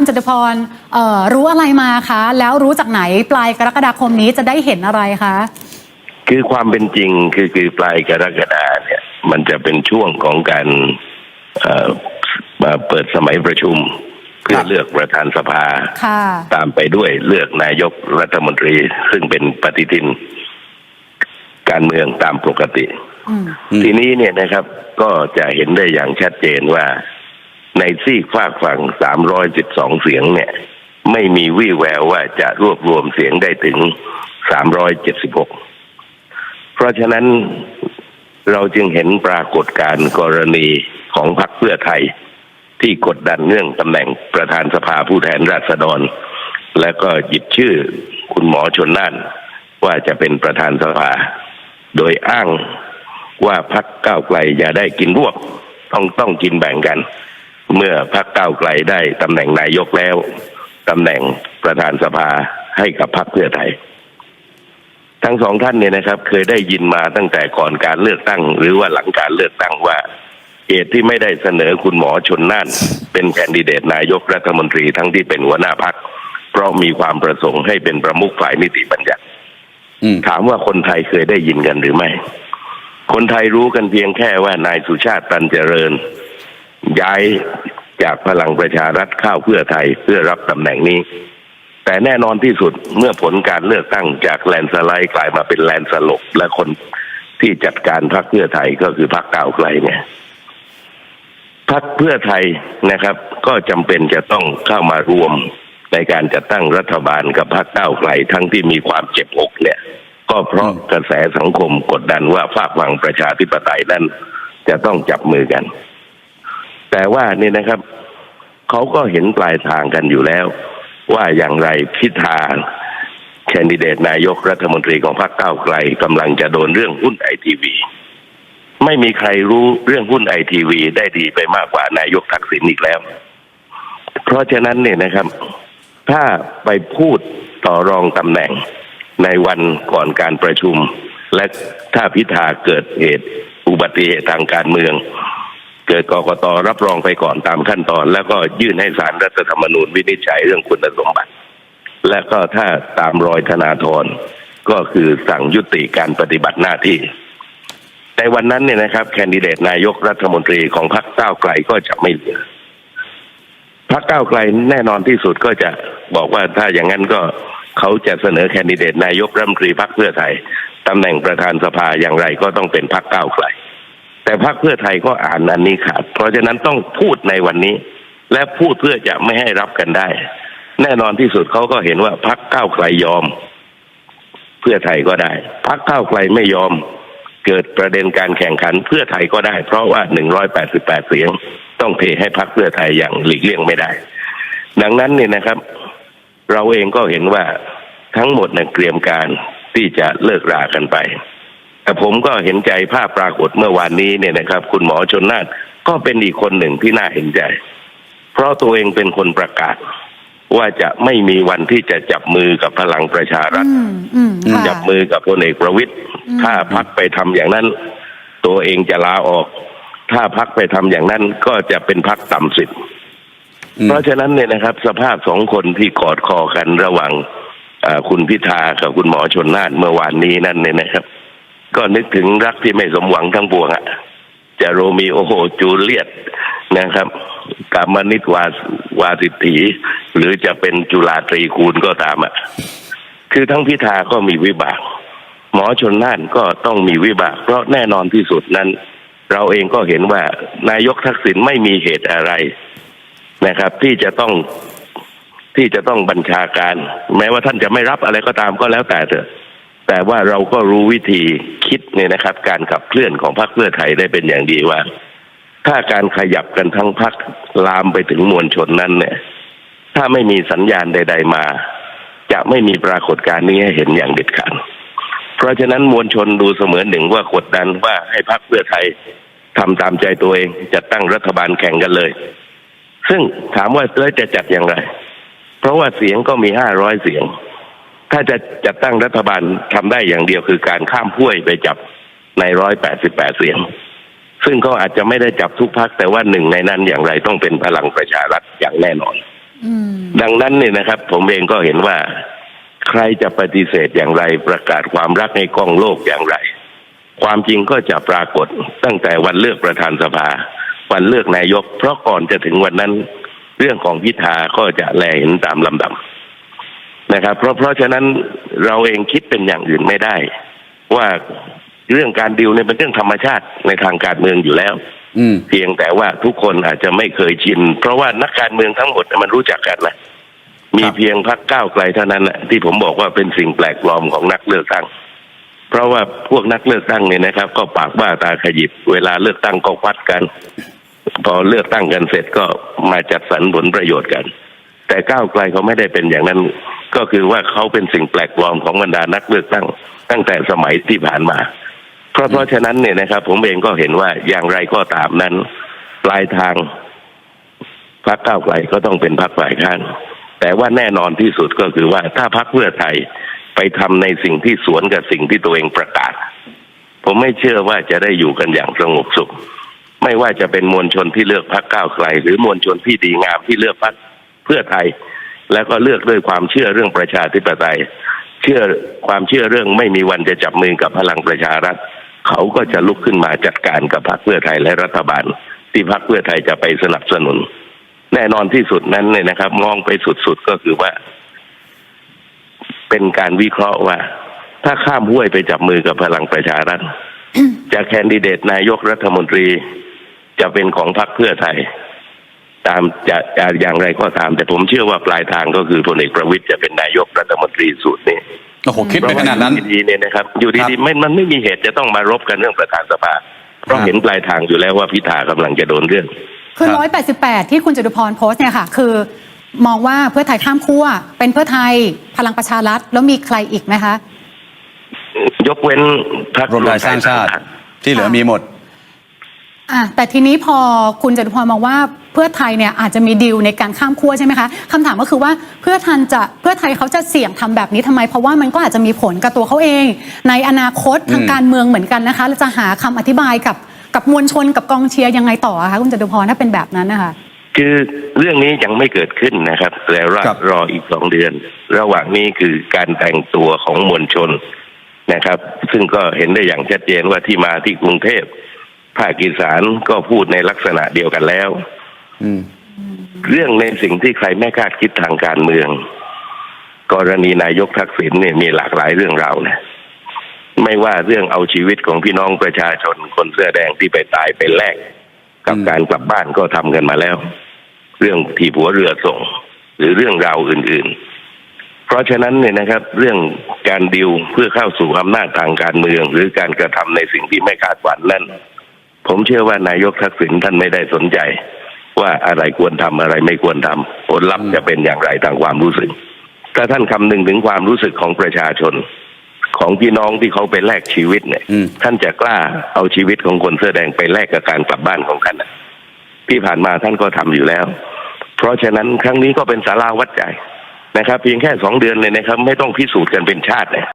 คุณจตุพรเอ่อรู้อะไรมาคะ แล้วรู้จากไหนปลายกรกฎาคมนี้จะได้เห็นอะไรคะ คือความเป็นจริงคือคือปลายกรกฎาเนี่ย มันจะเป็นช่วงของการเอ่อมาเปิดสมัยประชุม เพื่อครับเลือกประธานสภาค่ะตามไปด้วยเลือกนายกรัฐมนตรี ซึ่งเป็นปฏิทิน การเมืองตามปกติอืมอืมทีนี้เนี่ยนะครับ ก็จะเห็นได้อย่างชัดเจนว่า ในซีกฝากฝั่ง312เสียงเนี่ย ไม่มีวี่แววว่าจะรวบรวมเสียงได้ถึง376เพราะฉะนั้นเราจึงเห็นปรากฏการณ์กรณีของพรรคเพื่อไทย ที่กดดันเรื่องตำแหน่งประธานสภาผู้แทนราษฎร และก็หยิบชื่อคุณหมอชนน่าน ว่าจะเป็นประธานสภา โดยอ้างว่าพักก้าวไกลอย่าได้กินรวบ ต้องต้องกินแบ่งกัน เมื่อพักก้าวไกลได้ตำแหน่งนายกแล้วตำแหน่งประธานสภาให้กับพักเพื่อไทย ทั้งสองท่านเนี่ยนะครับ เคยได้ยินมาตั้งแต่ก่อนการเลือกตั้ง หรือว่าหลังการเลือกตั้งว่าเหตุที่ไม่ได้เสนอคุณหมอชนน่าน เป็นแคนดิเดตนายกรัฐมนตรีทั้งที่เป็นหัวหน้าพัก เพราะมีความประสงค์ให้เป็นประมุขฝ่ายนิติบัญญัติอืมถามว่าคนไทยเคยได้ยินกันหรือไม่ คนไทยรู้กันเพียงแค่ว่านายสุชาติตันเจริญ ย้ายจากพลังประชารัฐเข้าเพื่อไทยเพื่อรับตำแหน่งนี้ แต่แน่นอนที่สุดเมื่อผลการเลือกตั้งจากแลนสไลด์กลายมาเป็นแลนสลบและคนที่จัดการพรรคเพื่อไทยก็คือพรรคก้าวไกลเนี่ยพรรคเพื่อไทยนะครับ ก็จำเป็นจะต้องเข้ามารวมในการจัดตั้งรัฐบาลกับพรรคก้าวไกลทั้งที่มีความเจ็บอกเนี่ย ก็เพราะกระแสสังคมกดดันว่าฝากฝังประชาธิปไตยนั้นจะต้องจับมือกัน แต่ว่านี่นะครับเขาก็เห็นปลายทางกันอยู่แล้ว ว่าอย่างไรพิธาแคนดิเดตนายกรัฐมนตรีของพรรคก้าวไกลกำลังจะโดนเรื่องหุ้นไอทีวีไม่มีใครรู้เรื่องหุ้นไอทีวีได้ดีไปมากกว่านายกทักษิณอีกแล้ว เพราะฉะนั้นเนี่ยนะครับ ถ้าไปพูดต่อรองตำแหน่งในวันก่อนการประชุม และถ้าพิธาเกิดเหตุอุบัติเหตุทางการเมือง เกิดกกตรับรองไปก่อนตามขั้นตอน แล้วก็ยื่นให้สารรัฐธรรมนูญวินิจฉัยเรื่องคุณสมบัติ และก็ถ้าตามรอยธนาธรก็คือสั่งยุติการปฏิบัติหน้าที่ในวันนั้นเนี่ยนะครับ แคนดิเดตนายกรัฐมนตรีของพรรคก้าวไกลก็จะไม่เหลือพรรคก้าวไกลแน่นอนที่สุดก็จะบอกว่าถ้าอย่างนั้นก็เขาจะเสนอแคนดิเดตนายกรัฐมนตรีพรรคเพื่อไทยตำแหน่งประธานสภาอย่างไรก็ต้องเป็นพรรคก้าวไกล แต่พรรคเพื่อไทยก็อ่านอันนี้ขาด เพราะฉะนั้นต้องพูดในวันนี้ และพูดเพื่อจะไม่ให้รับกันได้ แน่นอนที่สุดเขาก็เห็นว่าพรรคก้าวไกลยอม เพื่อไทยก็ได้พรรคก้าวไกลไม่ยอม เกิดประเด็นการแข่งขันเพื่อไทยก็ได้ เพราะว่า188เสียง ต้องเทให้พรรคเพื่อไทยอย่างหลีกเลี่ยงไม่ได้ ดังนั้นเนี่ยนะครับ เราเองก็เห็นว่าทั้งหมดเนี่ยเตรียมการที่จะเลิกรากันไป แต่ผมก็เห็นใจภาพปรากฏเมื่อวานนี้เนี่ยนะครับ คุณหมอชนน่านก็เป็นอีกคนหนึ่งที่น่าเห็นใจ เพราะตัวเองเป็นคนประกาศ ว่าจะไม่มีวันที่จะจับมือกับพลังประชารัฐอืมอืมค่ะจับมือกับพลเอกประวิตยอืมถ้าพักไปทำอย่างนั้น ตัวเองจะลาออก ถ้าพักไปทำอย่างนั้นก็จะเป็นพักต่ำสิบอืมเพราะฉะนั้นเนี่ยนะครับ สภาพสองคนที่กอดคอกันระหว่างเอ่อคุณพิธากับคุณหมอชนน่านเมื่อวานนี้นั่นเนี่ยนะครับ ก็นึกถึงรักที่ไม่สมหวังทั้งปวงอะจะโรมีโอโหจูเลียตนะครับกามนิตวาวาสิตถีหรือจะเป็นจุฬาตรีคูณก็ตามอะคือทั้งพิธาก็มีวิบาก หมอชนน่านก็ต้องมีวิบาก เพราะแน่นอนที่สุดนั้น เราเองก็เห็นว่านายกทักษิณไม่มีเหตุอะไรนะครับ ที่จะต้องที่จะต้องบัญชาการ แม้ว่าท่านจะไม่รับอะไรก็ตามก็แล้วแต่เถอะ แต่ว่าเราก็รู้วิธีคิดเนี่ยนะครับ การขับเคลื่อนของพรรคเพื่อไทยได้เป็นอย่างดีว่า ถ้าการขยับกันทั้งพรรคลามไปถึงมวลชนนั้นเนี่ย ถ้าไม่มีสัญญาณใด ๆมา จะไม่มีปรากฏการณ์นี้ให้เห็นอย่างเด็ดขาดเพราะฉะนั้นมวลชนดูเสมือนหนึ่งว่ากดดันว่าให้พรรคเพื่อไทยทำตามใจตัวเองจะตั้งรัฐบาลแข่งกันเลย ซึ่งถามว่าแล้จะจัดอย่างไร เพราะว่าเสียงก็มีห้าร้อยเสียง ถ้าจะจัดตั้งรัฐบาลทำได้อย่างเดียวคือการข้ามพ้วยไปจับในร้อยแปดสิบแปดเสียง ซึ่งก็อาจจะไม่ได้จับทุกพักแต่ว่าหนึ่งในนั้นอย่างไรต้องเป็นพลังประชารัฐอย่างแน่นอนอืมดังนั้นเนี่ยนะครับ ผมเองก็เห็นว่า ใครจะปฏิเสธอย่างไรประกาศความรักในกล้องโลกอย่างไร ความจริงก็จะปรากฏตั้งแต่วันเลือกประธานสภา วันเลือกนายก เพราะก่อนจะถึงวันนั้น เรื่องของพิธาก็จะแลเห็นตามลำดับ นะครับ เพราะเพราะฉะนั้นเราเองคิดเป็นอย่างอื่นไม่ได้ ว่าเรื่องการดิวเนี่ยเป็นเรื่องธรรมชาติในทางการเมืองอยู่แล้วอืมเพียงแต่ว่าทุกคนอาจจะไม่เคยชิน เพราะว่านักการเมืองทั้งหมดน่ะมันรู้จักกันนะมีครับเพียงพักก้าวไกลเท่านั้นน่ะที่ผมบอกว่าเป็นสิ่งแปลกปลอมของนักเลือกตั้ง เพราะว่าพวกนักเลือกตั้งเนี่ยนะครับ ก็ปากบ้าตาขยิบ เวลาเลือกตั้งก็ควัดกัน พอเลือกตั้งกันเสร็จก็มาจัดสรรผลประโยชน์กัน แต่ก้าวไกลเขาไม่ได้เป็นอย่างนั้น ก็คือว่าเขาเป็นสิ่งแปลกปลอมของบรรดานักเลือกตั้ง ตั้งแต่สมัยที่ผ่านมา เพราะเพราะฉะนั้นเนี่ยนะครับ ผมเองก็เห็นว่าอย่างไรก็ตามนั้น ปลายทางพรรคก้าวไกลก็ต้องเป็นพรรคฝ่ายค้านแต่ว่าแน่นอนที่สุดก็คือว่าถ้าพรรคเพื่อไทยไปทำในสิ่งที่สวนกับสิ่งที่ตัวเองประกาศ ผมไม่เชื่อว่าจะได้อยู่กันอย่างสงบสุข ไม่ว่าจะเป็นมวลชนที่เลือกพรรคก้าวไกล หรือมวลชนที่ดีงามที่เลือกพรรค เพื่อไทย แล้วก็เลือกด้วยความเชื่อเรื่องประชาธิปไตย เชื่อความเชื่อเรื่องไม่มีวันจะจับมือกับพลังประชารัฐ เขาก็จะลุกขึ้นมาจัดการกับพรรคเพื่อไทยและรัฐบาล ที่พรรคเพื่อไทยจะไปสนับสนุน แน่นอนที่สุดนั้นเนี่ยนะครับ มองไปสุดๆก็คือว่า เป็นการวิเคราะห์ว่า ถ้าข้ามห้วยไปจับมือกับพลังประชารัฐจะแคนดิเดตนายกรัฐมนตรีจะเป็นของพรรคเพื่อไทย ตามจะจะอย่างไรก็ตาม แต่ผมเชื่อว่าปลายทางก็คือพลเอกประวิตยจะเป็นนายกรัฐมนตรีสูตรนี้โอ้โหคิดไปขนาดนั้นเพระว่อยู่ดีๆเนี่ยนะครับ อยู่ครัดีบๆไม่มันไม่มีเหตุจะต้องมารบกันเรื่องประธานสภาเพราะครับเห็นปลายทางอยู่แล้วว่าพิธากำลังจะโดนเรื่อง คือครับร้อยแปดสิบแปดที่คุณจตุพรโพสต์เนี่ยค่ะ คือ มองว่าเพื่อไทยข้ามขั้วเป็นเพื่อไทยพลังประชารัฐแล้วมีใครอีกไหมคะ ยกเว้นพรรครวมไทยสร้างชาติที่เหลือมีหมดอะแต่ทีนี้พอคุณจตุพรมองว่าเพื่อไทยเนี่ยอาจจะมีดีลในการข้ามขั้วใช่ไหมคะคำถามก็คือว่าเพื่อทันจะเพื่อไทยเขาจะเสี่ยงทำแบบนี้ทำไม เพราะว่ามันก็อาจจะมีผลกับตัวเขาเอง ในอนาคตทางอืมการเมืองเหมือนกันนะคะแล้วจะหาคำอธิบายกับกับมวลชนกับกองเชียร์ยังไงต่ออะคะคุณจตุพรถ้าเป็นแบบนั้นนะคะคือเรื่องนี้ยังไม่เกิดขึ้นนะครับแต่รอครับรออีกสองเดือน ระหว่างนี้คือการแต่งตัวของมวลชนนะครับ ซึ่งก็เห็นได้อย่างชัดเจนว่าที่มาที่กรุงเทพภาคอีสานก็พูดในลักษณะเดียวกันแล้วอืม เรื่องในสิ่งที่ใครไม่คาดคิดทางการเมือง กรณีนายกทักษิณเนี่ยมีหลากหลายเรื่องราวนะไม่ว่าเรื่องเอาชีวิตของพี่น้องประชาชนคนเสื้อแดงที่ไปตายไปแลกกับการกลับบ้านก็ทำกันมาแล้ว เรื่องถีบหัวเรือส่ง หรือเรื่องราวอื่น ๆ เพราะฉะนั้นเนี่ยนะครับ เรื่องการดิวเพื่อเข้าสู่อำนาจทางการเมือง หรือการกระทำในสิ่งที่ไม่คาดฝันนั้น ผมเชื่อว่านายกทักษิณท่านไม่ได้สนใจ ว่าอะไรควรทำอะไรไม่ควรทำผลลัพธ์จะเป็นอย่างไรทางความรู้สึก ถ้าท่านคำนึงถึงความรู้สึกของประชาชน ของพี่น้องที่เขาไปแลกชีวิตเนี่ยอืมท่านจะกล้าเอาชีวิตของคนเสื้อแดงไปแลกกับการกลับบ้านของท่านน่ะที่ผ่านมาท่านก็ทำอยู่แล้ว เพราะฉะนั้นครั้งนี้ก็เป็นสาราวัดใจนะครับ เพียงแค่สองเดือนเลยนะครับ ไม่ต้องพิสูจน์กันเป็นชาติเนี่ย